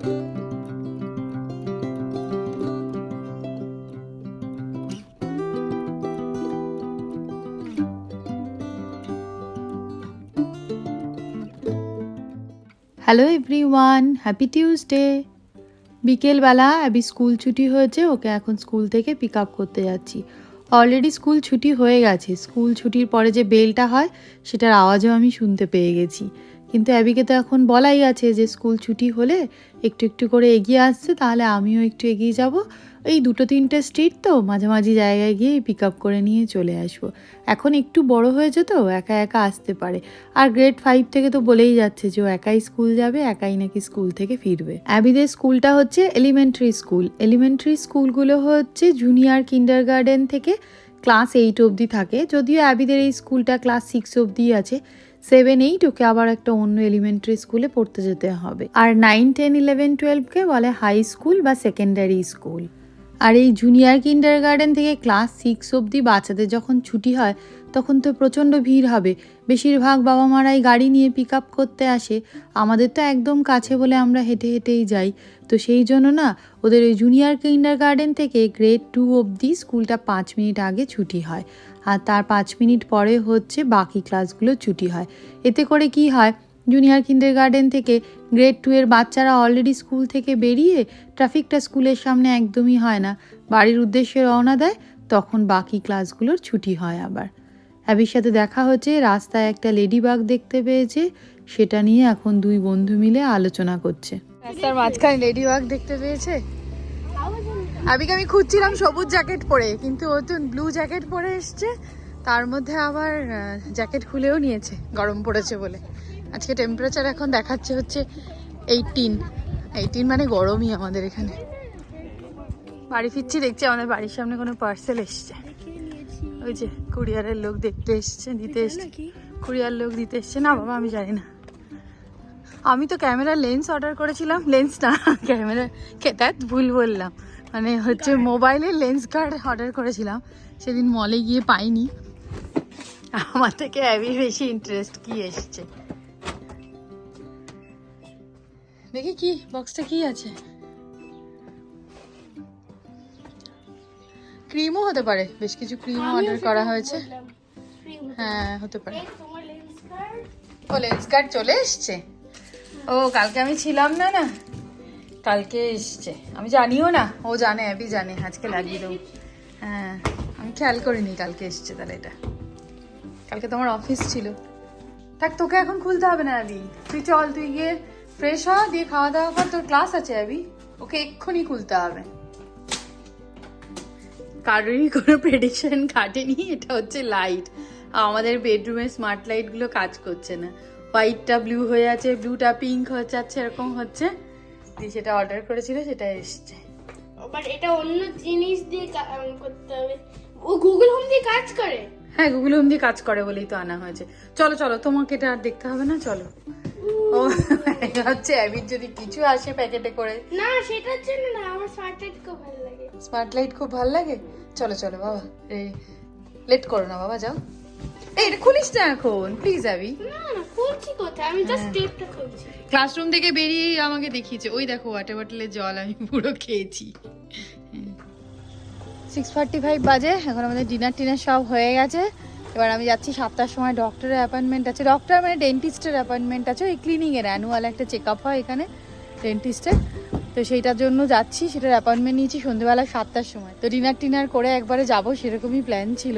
Hello everyone happy Tuesday বিকেলবেলা অ্যাবি school ছুটি হয়েছে, ওকে এখন স্কুল থেকে পিক আপ করতে যাচ্ছি। অলরেডি স্কুল ছুটি হয়ে গেছে। স্কুল ছুটির পরে যে বেলটা হয়, সেটার আওয়াজও আমি শুনতে পেয়ে গেছি। কিন্তু অ্যাবিকে তো এখন বলাই আছে যে স্কুল ছুটি হলে একটু একটু করে এগিয়ে আসছে, তাহলে আমিও একটু এগিয়ে যাব। এই দুটো তিনটে স্ট্রিট তো মাঝামাঝি জায়গায় গিয়ে পিক আপ করে নিয়ে চলে আসব। এখন একটু বড় হয়েছে তো একা একা আসতে পারে। আর গ্রেড ফাইভ থেকে তো বলেই যাচ্ছে যে ও একাই স্কুল যাবে, একাই নাকি স্কুল থেকে ফিরবে। অ্যাবিদের স্কুলটা হচ্ছে এলিমেন্টারি স্কুল এলিমেন্টারি স্কুলগুলো হচ্ছে জুনিয়র কিন্ডার গার্ডেন থেকে ক্লাস এইট অবধি থাকে। যদিও অ্যাবিদের এই স্কুলটা ক্লাস সিক্স অবধি আছে সেভেন এইট ওকে আবার একটা অন্য এলিমেন্টারি স্কুলে পড়তে যেতে হবে। আর নাইন টেন ইলেভেন টুয়েলভকে বলে হাই স্কুল বা সেকেন্ডারি স্কুল আর এই জুনিয়র কিন্ডার গার্ডেন থেকে ক্লাস সিক্স অবধি বাচ্চাদের যখন ছুটি হয়, তখন তো প্রচণ্ড ভিড় হবে। বেশিরভাগ বাবা মারাই গাড়ি নিয়ে পিক আপ করতে আসে। আমাদের তো একদম কাছে বলে আমরা হেঁটে হেঁটেই যাই। তো সেই জন্য না, ওদের ওই জুনিয়র কিন্ডার গার্ডেন থেকে গ্রেড টু অবধি স্কুলটা পাঁচ মিনিট আগে ছুটি হয়। আর তার পাঁচ মিনিট পরে হচ্ছে বাকি ক্লাসগুলো ছুটি হয়। এতে করে কি হয় জুনিয়র কিন্ডার গার্ডেন থেকে গ্রেড টু এর বাচ্চারা অলরেডি স্কুল থেকে বেরিয়ে ট্রাফিকটা স্কুলের সামনে একদমই হয় না। বাড়ির উদ্দেশ্যে রওনা দেয়, তখন বাকি ক্লাসগুলোর ছুটি হয় আবার। অ্যাবির সাথে দেখা হচ্ছে, রাস্তায় একটা লেডিবাগ দেখতে পেয়েছে, সেটা নিয়ে এখন দুই বন্ধু মিলে আলোচনা করছে। রাস্তার মাঝখানে লেডিবাগ দেখতে পেয়েছে? আবিকে আমি খুঁজছিলাম সবুজ জ্যাকেট পরে কিন্তু ও তো ব্লু জ্যাকেট পরে এসছে তার মধ্যে আবার জ্যাকেট খুলেও নিয়েছে গরম পড়েছে বলে। আজকে টেম্পারেচার এখন দেখাচ্ছে হচ্ছে এইটিন এইটিন মানে গরমই আমাদের এখানে। বাড়ি ফিরছি দেখছি আমাদের বাড়ির সামনে কোনো পার্সেল এসছে। ওই যে কুরিয়ারের লোক দেখতে এসছে দিতে এসছে। কুরিয়ার লোক দিতে এসছে। না বাবা আমি জানি না। আমি তো ক্যামেরার লেন্স অর্ডার করেছিলাম লেন্স না ক্যামেরা ভুল বললাম। মানে হচ্ছে মোবাইলের লেন্স কার্ড অর্ডার করেছিলাম সেদিন মলে গিয়ে পাইনি। আমার থেকে অ্যাবি বেশি ইন্টারেস্ট কি এসছে? দেখি কি বক্সটা কি আছে? ক্রিমও হতে পারে বেশ কিছু ক্রিমও অর্ডার করা হয়েছে। হ্যাঁ হতে পারে। ও লেন্স কার্ড চলে এসছে? ও কালকে আমি ছিলাম না না। কালকে এসছে। আমি জানিও না, ও জানে অ্যাবি জানে, আজকে লাগিয়ে দেবো। হ্যাঁ আমি খেয়াল করিনি কালকে এসছে তাহলে এটা। কালকে তোমার অফিস ছিল। থাক, তোকে এখন খুলতে হবে না অ্যাবি তুই চল, তুই গিয়ে ফ্রেশ হ দিয়ে খাওয়া দাওয়া কর। তোর ক্লাস আছে অ্যাবি ওকে এক্ষুনি খুলতে হবে। কারোরই কোনো প্রেডিকশন কাটেনি, এটা হচ্ছে লাইট আমাদের বেডরুমের স্মার্ট লাইটগুলো কাজ করছে না। হোয়াইটটা ব্লু হয়ে আছে ব্লুটা পিঙ্ক হয়ে যাচ্ছে, এরকম হচ্ছে। দিয়ে সেটা অর্ডার করেছিল সেটা এসছে। বাট এটা অন্য জিনিস দিয়ে করতে হবে। ও গুগল হোম দিয়ে কাজ করে? হ্যাঁ গুগল হোম দিয়ে কাজ করে বলেই তো আনা হয়েছে। চলো চলো তোমাকে এটা আর দেখতে হবে না চলো। ও। হচ্ছে অ্যাবির যদি কিছু আসে প্যাকেটে করে। না সেটার জন্য না আমার স্মার্ট লাইট খুব ভালো লাগে। স্মার্ট লাইট খুব ভালো লাগে? চলো চলো বাবা এই লেট করো না বাবা যাও। এই এটা খুলিস না এখন প্লিজ অ্যাবি না খুলছি কোথায়? আমি জাস্ট হ্যাঁ। টেপটা খুলছি। ক্লাসরুম থেকে বেরিয়েই আমাকে দেখিয়েছে ওই দেখো ওয়াটার বটলের জল আমি পুরো খেয়েছি। সিক্স ফর্টি ফাইভ বাজে এখন আমাদের ডিনার টিনার সব হয়ে গেছে। এবার আমি যাচ্ছি সাতটার সময় ডক্টরের অ্যাপয়েন্টমেন্ট আছে। ডক্টর মানে ডেন্টিস্টের অ্যাপয়েন্টমেন্ট আছে ওই ক্লিনিংয়ের অ্যানুয়াল একটা চেক আপ হয় এখানে ডেন্টিস্টের তো সেইটার জন্য যাচ্ছি সেটার অ্যাপয়েন্টমেন্ট নিয়েছি সন্ধ্যেবেলা সাতটার সময়। তো ডিনার টিনার করে একবারে যাব সেরকমই প্ল্যান ছিল।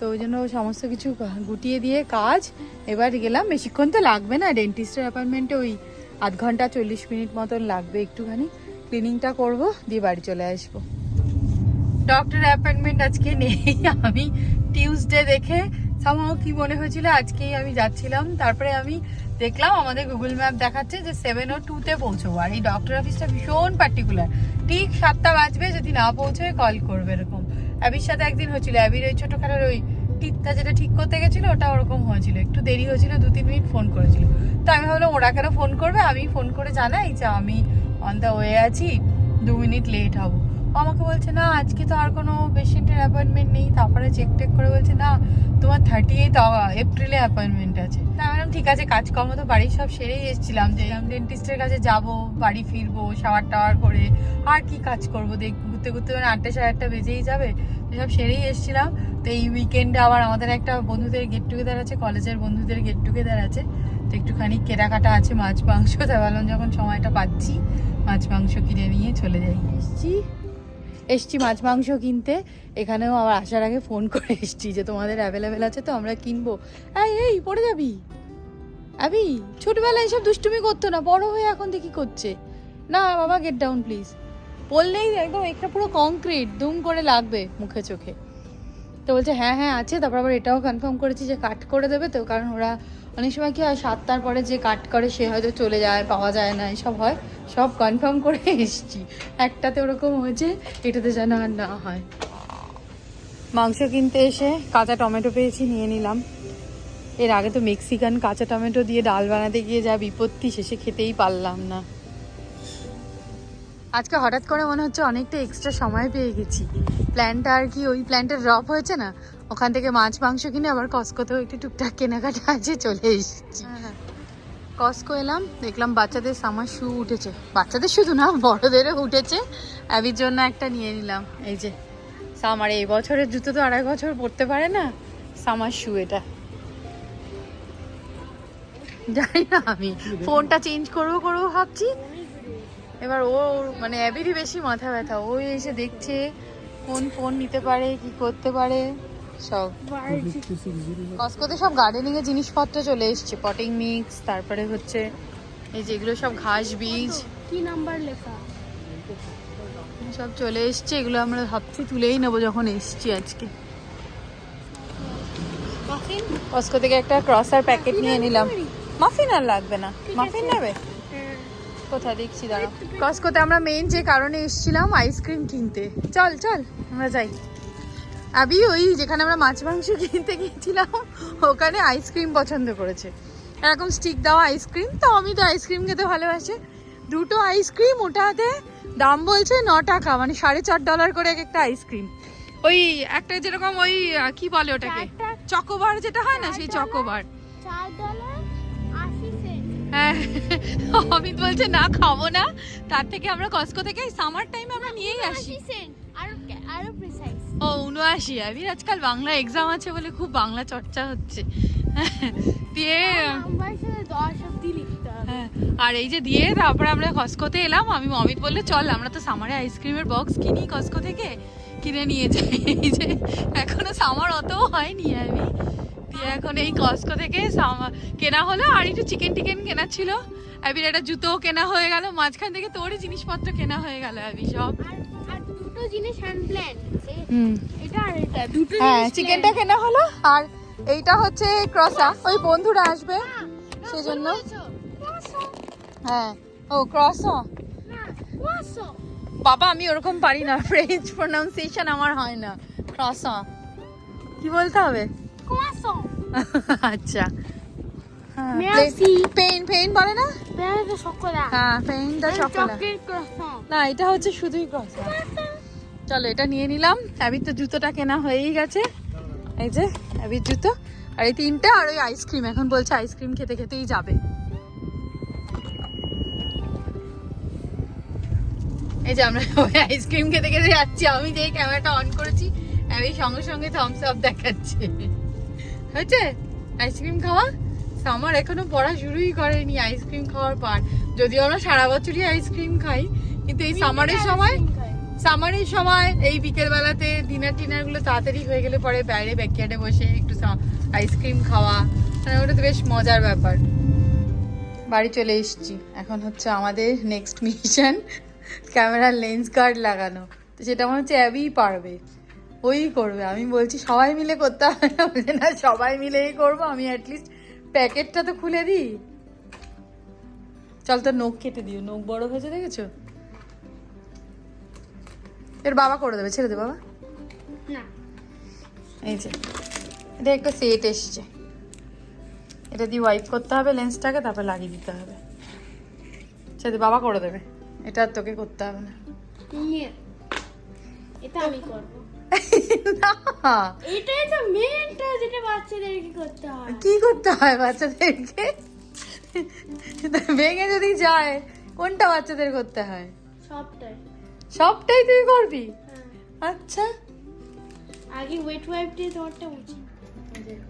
তো ওই জন্য সমস্ত কিছু গুটিয়ে দিয়ে কাজ। এবার গেলাম, বেশিক্ষণ তো লাগবে না। ডেন্টিস্টের অ্যাপয়েন্টমেন্টে ওই আধ ঘণ্টা চল্লিশ মিনিট মতন লাগবে একটুখানি। ক্লিনিংটা করব, দিয়ে বাড়ি চলে আসব। ডক্টর অ্যাপয়েন্টমেন্ট আজকে নেই। আমি টিউসডে দেখে সামাও কি মনে হয়েছিল, আজকেই আমি যাচ্ছিলাম। তারপরে আমি দেখলাম, আমাদের গুগল ম্যাপ দেখাচ্ছে যে সেভেন ও টুতে পৌঁছবো। আর এই ডক্টর অফিসটা ভীষণ পার্টিকুলার ঠিক সাতটা বাজবে, যদি না পৌঁছয় কল করবে এরকম। অ্যাবির সাথে একদিন হয়েছিল, অ্যাবির ওই ছোটোখাটোর ওই টিথটা যেটা ঠিক করতে গেছিল, ওটা ওরকম হয়েছিল। একটু দেরি হয়েছিল, দু তিন মিনিট ফোন করেছিল। তো আমি ভাবলাম, ওরা কেন ফোন করবে? আমি ফোন করে জানাই যে আমি অন দ্য ওয়ে আছি, দু মিনিট লেট হব। আমাকে বলছে, না, আজকে তো আর কোনো পেশেন্টের অ্যাপয়েন্টমেন্ট নেই। তারপরে চেক টেক করে বলছে, না, তোমার থার্টি এইট এপ্রিলে অ্যাপয়েন্টমেন্ট আছে। তা ম্যাডাম ঠিক আছে, কাজকর্ম তো বাড়ি সব সেরেই এসেছিলাম। যে ডেন্টিস্টের কাছে যাব, বাড়ি ফিরবো শাওয়ার টাওয়ার করে, আর কি কাজ করব দেখ ঘুরতে ঘুরতে মানে আটটা সাড়ে আটটা বেজেই যাবে। তো সব সেরেই এসেছিলাম। তো এই উইকেন্ডে আবার আমাদের একটা বন্ধুদের গেট টুগেদার আছে কলেজের বন্ধুদের গেট টুগেদার আছে। তো একটুখানি কেনাকাটা আছে, মাছ, মাংস। ভাবলাম যখন সময়টা পাচ্ছি, মাছ, মাংস কিনে নিয়ে চলে যাই। এসছি। এসছি মাছ, মাংস কিনতে। এখানেও আবার আসার আগে ফোন করে এসছি যে, তোমাদের অ্যাভেলেবেল আছে তো, আমরা কিনবো। এই এই, পড়ে যাবি? আবি, ছোটবেলায় এসব দুষ্টুমি করতো না, বড় হয়ে এখন দেখি করছে। না, বাবা গেট ডাউন প্লিজ বললেই একদম একটা পুরো কংক্রিট দুম করে লাগবে মুখে চোখে। তো বলছে হ্যাঁ হ্যাঁ আছে। তারপর আবার এটাও কনফার্ম করেছি যে কাট করে দেবে তো, কারণ ওরা অনেক সময় কি হয়, সাতটার পরে যে কাট করে সে হয়তো চলে যায়, পাওয়া যায় না, এসব হয়। সব কনফার্ম করে এসছি। একটাতে ওরকম হয়েছে, এটাতে যেন আর না হয়। মাংস কিনতে এসে কাঁচা টমেটো পেয়েছি, নিয়ে নিলাম। এর আগে তো মেক্সিকান কাঁচা টমেটো দিয়ে ডাল বানাতে গিয়ে যা বিপত্তি, শেষে খেতেই পারলাম না। আজকে হঠাৎ করে মনে হচ্ছে অনেকটা এক্সট্রা সময় পেয়ে গেছি। প্ল্যানটা আর কি ওই প্ল্যানটা ড্রপ হয়েছে না ওখান থেকে মাছ মাংস কিনে আবার কস্কোতেও একটু টুকটাক কেনাকাটা আছে চলে এসেছি। কস্কো এলাম দেখলাম বাচ্চাদের সামার শু উঠেছে। বাচ্চাদের শুধু না বড়দেরও উঠেছে। অ্যাবির জন্য একটা নিয়ে নিলাম। এই যে সামার এই বছরের জুতো তো আড়াই বছর পরতে পারে না সামার শু এটা। জানি না আমি ফোনটা চেঞ্জ করব করব ভাবছি। এবার ও ওর- মানে অ্যাবিরই বেশি মাথা ব্যথা। ওই এসে দেখছে কোন ফোন নিতে পারে কি করতে পারে সব। কস্কোতে সব গার্ডেনিং এর জিনিসপত্র চলে এসছে পটিং মিক্স তারপরে হচ্ছে এই যেগুলো সব ঘাস বীজ। কি নাম্বার লেখা? সব চলে এসছে এগুলো আমরা ভাবছি তুলেই নেব যখন এসছি আজকে। কস্কো থেকে একটা ক্রসার প্যাকেট নিয়ে নিলাম। মাফিন আর লাগবে না। মাফিন নেবে? কোথায়? দেখছি দাঁড়া কস্কোতে আমরা মেইন যে কারণে এসেছিলাম আইসক্রিম কিনতে। চল চল আমরা যাই। আবি ওই যেখানে আমরা মাছ মাংস কিনতে গিয়েছিলাম ওখানে আইসক্রিম পছন্দ করেছে। এরকম স্টিক দেওয়া আইসক্রিম তো আমি তো আইসক্রিম খেতে ভালোবাসি। দুটো আইসক্রিম ওটাতে দাম বলছে ন টাকা মানে সাড়ে চার ডলার করে এক একটা আইসক্রিম ওই একটা যেরকম ওই কি বলে ওটাকে? চকোবার যেটা হয় না সেই চকোবার। চার ডলার অমিত বলছে না খাব না। তার থেকে আমরা কস্কো থেকে সামার টাইমে আমরা নিয়েই আসি। ও উনআশি। আমি আজকাল বাংলা এক্সাম আছে বলে খুব বাংলা চর্চা হচ্ছে। দিয়ে হ্যাঁ, আর এই যে দিয়ে তারপরে আমরা কস্কোতে এলাম আমি অমিত বললে চল আমরা তো সামারে আইসক্রিমের বক্স কিনি কস্কো থেকে কিনে নিয়ে যাই। এই যে এখনও সামার অতও হয়নি আমি দিয়ে এখন এই কস্কো থেকে কেনা হলো আর একটু চিকেন টিকেন কেনা ছিল। আবির একটা জুতো কেনা হয়ে গেল। মাঝখান থেকে তোরই জিনিসপত্র কেনা হয়ে গেল আবি সব। আর দুটো জিনিস আনপ্ল্যান হুম। এটা আর এটা দুটো হ্যাঁ জিনিস চিকেনটা কেনা হলো আর এইটা হচ্ছে ক্রসা ওই বন্ধুরা আসবে? ভুল বলেছ। Croissant, হ্যাঁ ও ক্রসা। বাবা আমি ওরকম পারি না। ফ্রেঞ্চ প্রোনাউন্সিয়েশন আমার হয় না। ক্রসা কি বলতে হবে? Croissant। আচ্ছা। Merci. পেইন পেইন বলে না। হ্যাঁ না এটা হচ্ছে শুধুই ক্রসা চলো এটা নিয়ে নিলাম। অ্যাবির তো জুতোটা কেনা হয়েই গেছে। এই যে অ্যাবির জুতো। আর এই তিনটে আর ওই আইসক্রিম এখন বলছে আইসক্রিম খেতে খেতেই যাবে। এই যে আমরা ওই আইসক্রিম খেতে খেতে যাচ্ছি। আমি যেই ক্যামেরাটা অন করেছি অ্যাবি সঙ্গে সঙ্গে থামস আপ দেখাচ্ছে। হয়েছে? আইসক্রিম খাওয়া? আমার এখনও পড়া শুরুই করেনি আইসক্রিম খাওয়ার পর যদিও আমরা সারা বছরই আইসক্রিম খাই কিন্তু এই সামারের সময় সামারের সময় এই বিকেল বেলাতে ডিনার টিনারগুলো তাড়াতাড়ি হয়ে গেলে পরে বাইরে ব্যাকয়ার্ডে বসে একটু আইসক্রিম খাওয়া। মানে ওটা তো বেশ মজার ব্যাপার। বাড়ি চলে এসেছি। এখন হচ্ছে আমাদের নেক্সট মিশন ক্যামেরার লেন্স গার্ড লাগানো। তো সেটা মনে হচ্ছে অ্যাবিই পারবে। ওই করবে। আমি বলছি সবাই মিলে করতে হবে না? বলছে না সবাই মিলেই করব আমি অ্যাটলিস্ট প্যাকেটটা তো খুলে দিই। চল তো নখ কেটে দিও। নখ বড় হয়েছে দেখেছ? এর বাবা করে দেবে ছেড়ে দে বাবা। না। এই যে এটা একটা সেট এসছে। এটা দিয়ে ওয়াইপ করতে হবে লেন্সটাকে তারপর লাগিয়ে দিতে হবে। ছেড়ে দে, বাবা করে দেবে। এটা আর তোকে করতে হবে না। এটা আমি করব। না। এটাই তো মেনটা যেটা বাচ্চাদেরকে করতে হয়। কি করতে হয় বাচ্চাদেরকে? ভেঙে যদি যায় কোনটা বাচ্চাদের করতে হয়? সবটাই। সবটাই তুই করবি? হ্যাঁ। আচ্ছা। আগে ওয়েট ওয়াইপ দিয়ে তোমারটা মুছি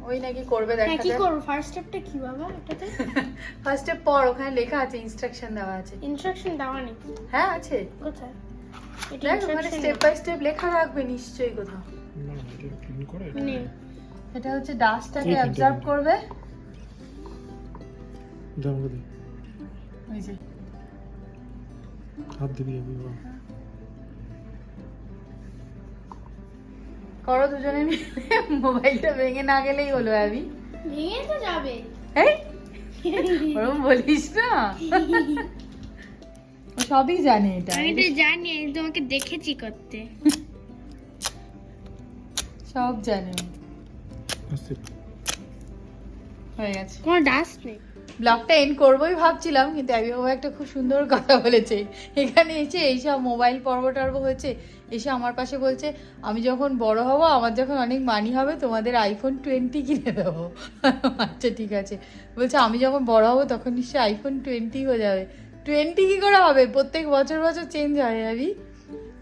ওই নাকি করবে হ্যাঁ দেখা কি যাক। করব? ফার্স্ট স্টেপটা কি বাবা এটাতে? ফার্স্টে পর ওখানে লেখা আছে ইনস্ট্রাকশন দেওয়া আছে। ইনস্ট্রাকশন দেওয়া নেই। হ্যাঁ আছে। কোথায়? দেখ ওখানে স্টেপ বাই স্টেপ লেখা রাখবে নিশ্চয়ই কোথাও। এটা ক্লিন করে নেই এটা হচ্ছে ডাস্টটাকে অ্যাবজর্ব করবে। এটা আমাকে ওই যে। হাত দিবি আমি করো দুজনে মিলে মোবাইলটা ভেঙে না গেলেই হলো অ্যাবি ভেঙে তো যাবে। এই? বলিস না? সবই জানে এটা। আমি তো জানি আমি তোমাকে দেখেছি করতে। সব জানে। আস্তে হয়ে গেছে। কোনো ডাস্ট নেই। ব্লগটা এন্ড করবোই ভাবছিলাম কিন্তু অ্যাবি বাবা একটা খুব সুন্দর কথা বলেছে। এখানে এসে এইসব মোবাইল পর্ব টর্ব হয়েছে এসে আমার পাশে বলছে আমি যখন বড় হব আমার যখন অনেক মানি হবে তোমাদের আইফোন টোয়েন্টি কিনে দেবো। আচ্ছা ঠিক আছে। বলছে আমি যখন বড় হব তখন নিশ্চয়ই আইফোন টোয়েন্টি হয়ে যাবে। টোয়েন্টি কি করে হবে? প্রত্যেক বছর বছর চেঞ্জ হয় অ্যাবি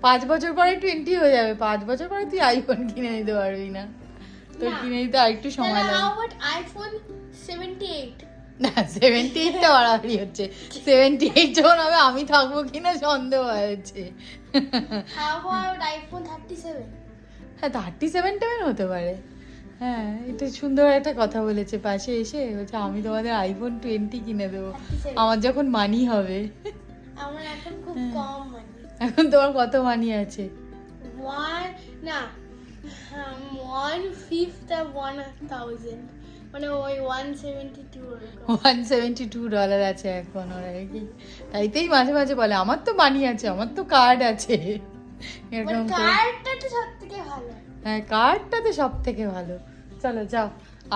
পাঁচ বছর পরে টোয়েন্টি হয়ে যাবে। পাঁচ বছর পরে তুই আইফোন কিনে নিতে পারবি না। তোর কিনে নিতে আরেকটু সময় লাগবে আইফোন 78 না সেভেন্টি এইটটা বাড়াবাড়ি হচ্ছে। সেভেন্টি এইট যখন হবে আমি থাকব কিনা সন্দেহ হয়েছে আইফোন 37 হ্যাঁ থার্টি সেভেন টেভেন হতে পারে। হ্যাঁ এটা সুন্দর একটা কথা বলেছে পাশে এসে বলছে আমি তোমাদের আইফোন টোয়েন্টি কিনে দেবো। আমার যখন মানি হবে। আমার এখন খুব হ্যাঁ। কম মানে এখন তোমার কত মানি আছে? ওয়ান না one fifth of one thousand মানে ওই one seventy two one seventy two dollar আছে এখন ওরা কি তাইতেই মাঝে মাঝে বলে আমার তো মানি আছে আমার তো কার্ড আছে। এরকম কার্ডটা তো সব থেকে ভালো। হ্যাঁ কার্ডটা তো সব থেকে ভালো। চলো, যাও।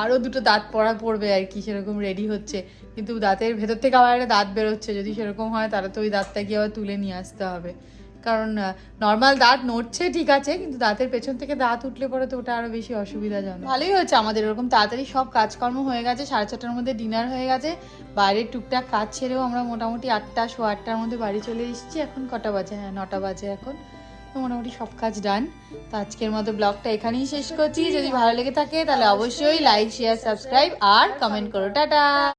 আরও দুটো দাঁত পড়া পড়বে আর কি, সেরকম রেডি হচ্ছে। কিন্তু দাঁতের ভেতর থেকে আবার একটা দাঁত বেরোচ্ছে, যদি সেরকম হয় তাহলে তো ওই দাঁতটা গিয়ে আবার তুলে নিয়ে আসতে হবে। কারণ নর্মাল দাঁত নড়ছে, ঠিক আছে, কিন্তু দাঁতের পেছন থেকে দাঁত উঠলে পরে তো ওটা আরও বেশি অসুবিধাজনক। ভালোই হয়েছে আমাদের এরকম তাড়াতাড়ি সব কাজকর্ম হয়ে গেছে, সাড়ে চারটার মধ্যে ডিনার হয়ে গেছে। বাইরের টুকটাক কাজ ছেড়েও আমরা মোটামুটি আটটা শো আটটার মধ্যে বাড়ি চলে এসেছি, এখন কটা বাজে? হ্যাঁ নটা বাজে এখন। মোটামুটি সব কাজ ডান তো আজকের মতো ব্লগটা এখানেই শেষ করছি। যদি ভালো লেগে থাকে, তাহলে অবশ্যই লাইক শেয়ার সাবস্ক্রাইব আর কমেন্ট করো। টাটা!